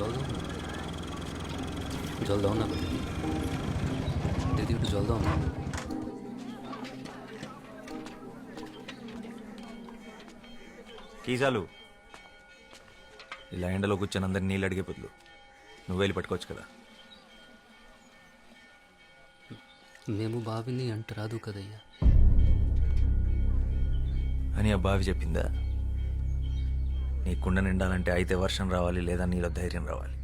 জল দাও না জল দাও না দিদি একটু জল দাও না కీసాలు ఇలా ఎండలో కూర్చొని అందరు నీళ్ళు అడిగే బదులు నువ్వు వెళ్ళి పట్టుకోవచ్చు కదా మేము బావిని అంట రాదు కదయ్యా అని ఆ బావి చెప్పిందా నీ కుండ నిండాలంటే అయితే వర్షం రావాలి లేదా నీలో ధైర్యం రావాలి.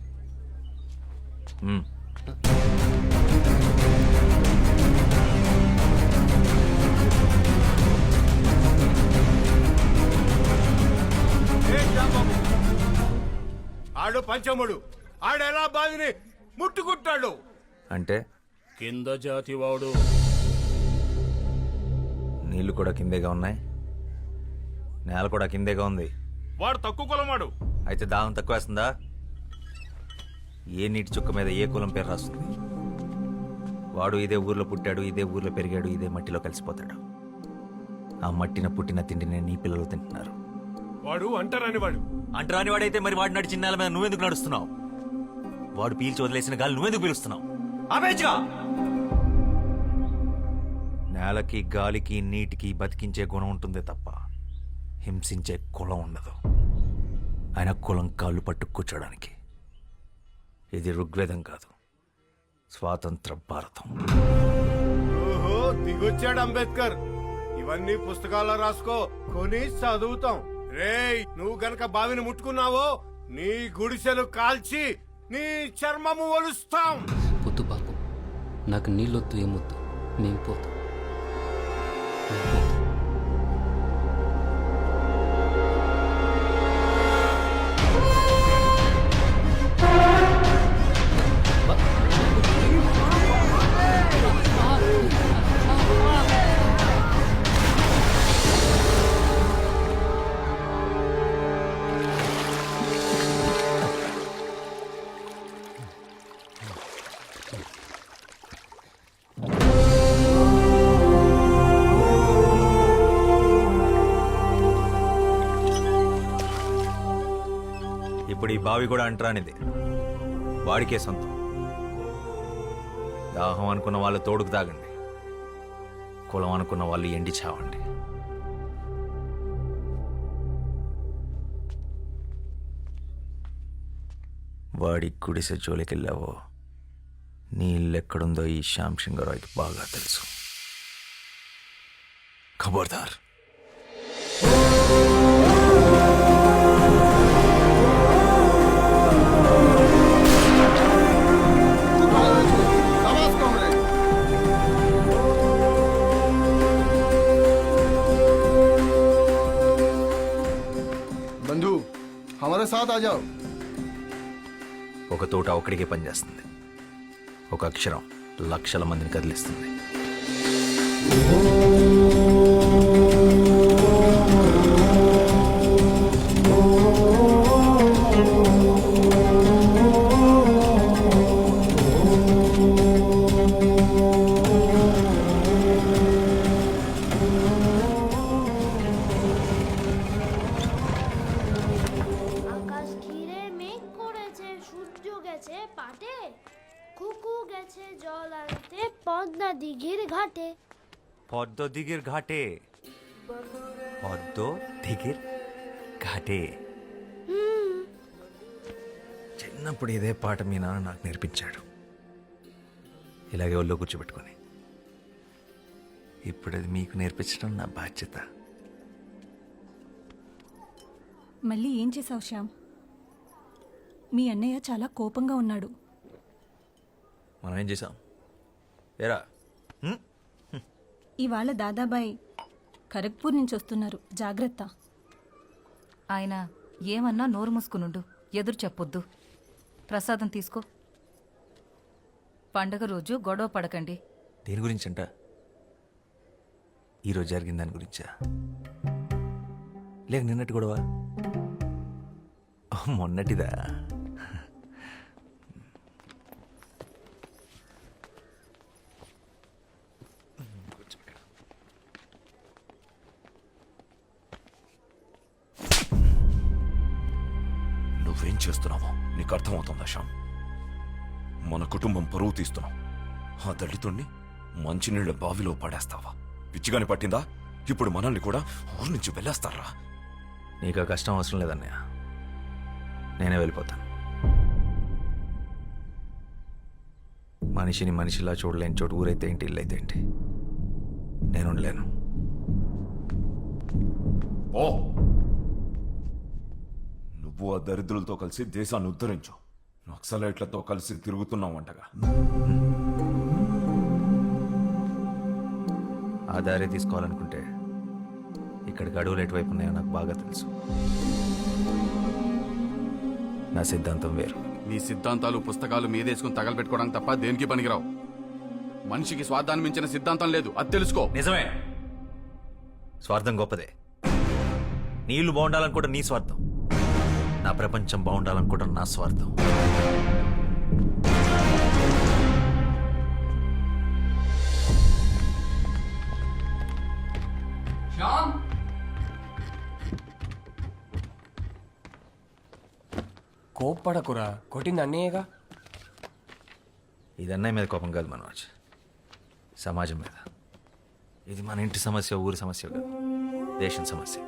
ఏ ఆడు పంచముడు. ఆడెలా బావిని ముట్టుకుంటాడు. అంటే? కింద జాతి వాడు. నీళ్ళు కూడా కిందేగా ఉన్నాయి? నేల కూడా కిందేగా ఉంది. వాడు తక్కువ కులమాడు అయితే దాహం తక్కువ వేస్తుందా ఏ నీటి చుక్క మీద ఏ కులం పేరు రాస్తుంది? వాడు ఇదే ఊర్లో పుట్టాడు ఇదే ఊర్లో పెరిగాడు ఇదే మట్టిలో కలిసిపోతాడు. ఆ మట్టిన పుట్టిన తిండిని నీ పిల్లలు తింటున్నారు. వాడు అంటారని వాడు అంటరాని వాడైతే మరి వాడు నడిచిన నేల మీద నువ్వెందుకు నడుస్తున్నావు? వాడు పీల్చి వదిలేసిన గాలి నువ్వెందుకు పీలుస్తున్నావు? నేలకి గాలికి నీటికి బతికించే గుణం ఉంటుందే తప్ప హింసించే కులం ఉండదు. ఆయన కులం కాళ్ళు పట్టు కూర్చోడానికి ఇది ఋగ్వేదం కాదు. స్వాతంత్ర భారతం. ఓహో దిగొచ్చాడు అంబేద్కర్. ఇవన్నీ పుస్తకాల్లో రాసుకో. కొని చదువుతాం. రేయ్ నువ్వు గనక బావిని ముట్టుకున్నావో నీ గుడిసెలు కాల్చి నీ చర్మము ఒలుస్తాం. పొద్దు బాబు నాకు నీళ్ళొద్దు ఏమొద్దు. మేము పోతాం. మేము పోతాం. బావి కూడా అంటరానిది. వాడికే సొంతం. దాహం అనుకున్న వాళ్ళు తోడుకు తాగండి. కులం అనుకున్న వాళ్ళు ఎండి చావండి. వాడి గుడిసె జోలికెళ్ళావో నీళ్ళెక్కడుందో ఈ శ్యామ్ సింగరాయ్కి బాగా తెలుసు. ఖబర్దార్. हमारे साथ आ जाओ ఒక తోట ఒక్కడికే పనిచేస్తుంది ఒక అక్షరం లక్షల మందిని కదిలిస్తుంది গেছে পাটে কুকু গেছে জল আনতে পদ্মা দিঘির ঘাটে পদ্ম দিঘির ঘাটে পদ্ম দিঘির ఘాటే చిన్నప్పుడు ఇదే పాట మీ నాన్న నాకు నేర్పించాడు ఇలాగే ఒళ్ళో కూర్చోబెట్టుకొని ఇప్పుడు అది మీకు నేర్పించడం నా బాధ్యత మళ్ళీ ఏం చేసావు శ్యామ్ మీ అన్నయ్య చాలా కోపంగా ఉన్నాడు. మనం ఏం చేసాం ఏరా? ఇవాళ దాదాబాయ్ ఖరగ్పూర్ నుంచి వస్తున్నారు. జాగ్రత్త. ఆయన ఏమన్నా నోరు మూసుకునుండు. ఎదురు చెప్పొద్దు. ప్రసాదం తీసుకో. పండగ రోజు గొడవ పడకండి. దేని గురించంట? ఈరోజు జరిగిన దాని గురించా? లేక నిన్నటి గొడవ? ఓ, మొన్నటిదా? నువ్వేం చేస్తున్నావు? నీకు అర్థమవుతుందా శ్యామ్? మన కుటుంబం పరువు తీస్తున్నాం. ఆ దళితుణ్ణి మంచినీళ్ళ బావిలో పడేస్తావా? పిచ్చిగాని పట్టిందా? ఇప్పుడు మనల్ని కూడా ఊరు నుంచి వెళ్ళేస్తారా? నీకు కష్టం అవసరం లేదన్నయ్య. నేనే వెళ్ళిపోతాను. మనిషిని మనిషిలా చూడలేని చోటు ఊరైతే ఏంటి ఇల్లు అయితే ఏంటి? నేను ఉండలేను. ఓ నువ్వు ఆ దరిద్రులతో కలిసి దేశాన్ని ఉద్ధరించు. నక్సలైట్లతో కలిసి తిరుగుతున్నావంటగా ఆ దారి తీసుకోవాలనుకుంటే ఇక్కడికి అడవులు ఎటువైపు ఉన్నాయో నాకు బాగా తెలుసు. నా సిద్ధాంతం వేరు. నీ సిద్ధాంతాలు పుస్తకాలు మీదేసుకుని తగలబెట్టుకోవడానికి తప్ప దేనికి పనికిరావు? మనిషికి స్వార్థాన్ని మించిన సిద్ధాంతం లేదు. అది తెలుసుకో. నిజమే. స్వార్థం గొప్పదే. నీళ్ళు బాగుండాలనుకోవడం నీ స్వార్థం. నా ప్రపంచం బాగుండాలనుకోవడం నా స్వార్థం. కోప్పడకురా. కొట్టింది అన్నయ్యగా? ఇది అన్నయ్య మీద కోపం కాదు మనోజ్. సమాజం మీద. ఇది మన ఇంటి సమస్య ఊరి సమస్య కాదు. దేశం సమస్య.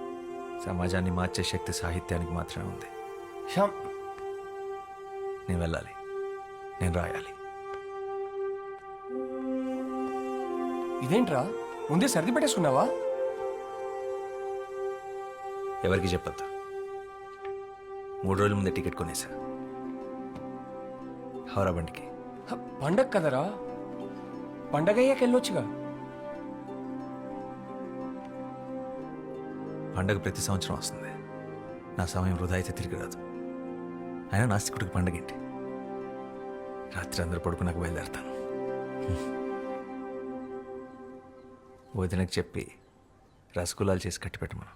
సమాజాన్ని మార్చే శక్తి సాహిత్యానికి మాత్రమే ఉంది. శ్యామ్ నేను వెళ్ళాలి. నేను రాయాలి. ఇదేంట్రా? ముందే సర్ది పెట్టేసుకున్నావా? ఎవరికి చెప్పొద్దు. మూడు రోజుల ముందే టికెట్ కొనేసా. హౌరా బండికి. పండగ కదరా? పండగ అయ్యాక వెళ్ళొచ్చుగా. పండగ ప్రతి సంవత్సరం వస్తుంది. నా సమయం వృధా అయితే తిరిగి రాదు. అయినా నాస్తికుడికి పండుగ ఏంటి రాత్రి అందరూ పడుకున్నాక బయలుదేరతాను. వదినకు చెప్పి రసగుల్లాలు చేసి కట్టి పెట్టమను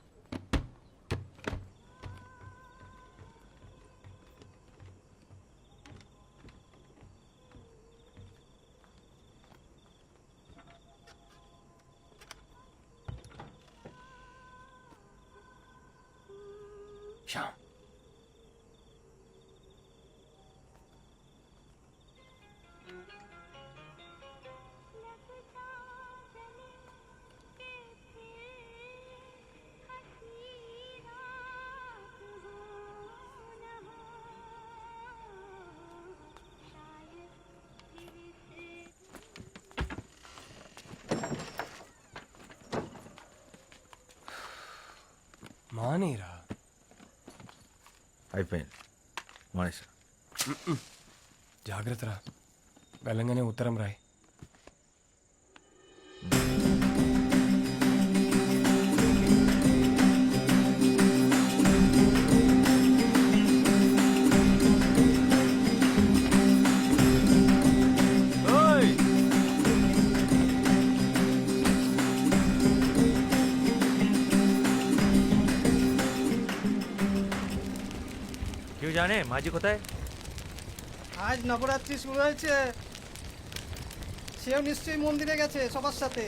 శ్యామ్. మానేరా? అయిపోయింది. మనిషి జాగ్రత్తరా వెళ్ళంగానే ఉత్తరం రాయ్. জানে মাঝি কোথায়? আজ নবরাত্রি শুরু হয়েছে। সেও নিশ্চয়ই মন্দিরে গেছে সবার সাথে।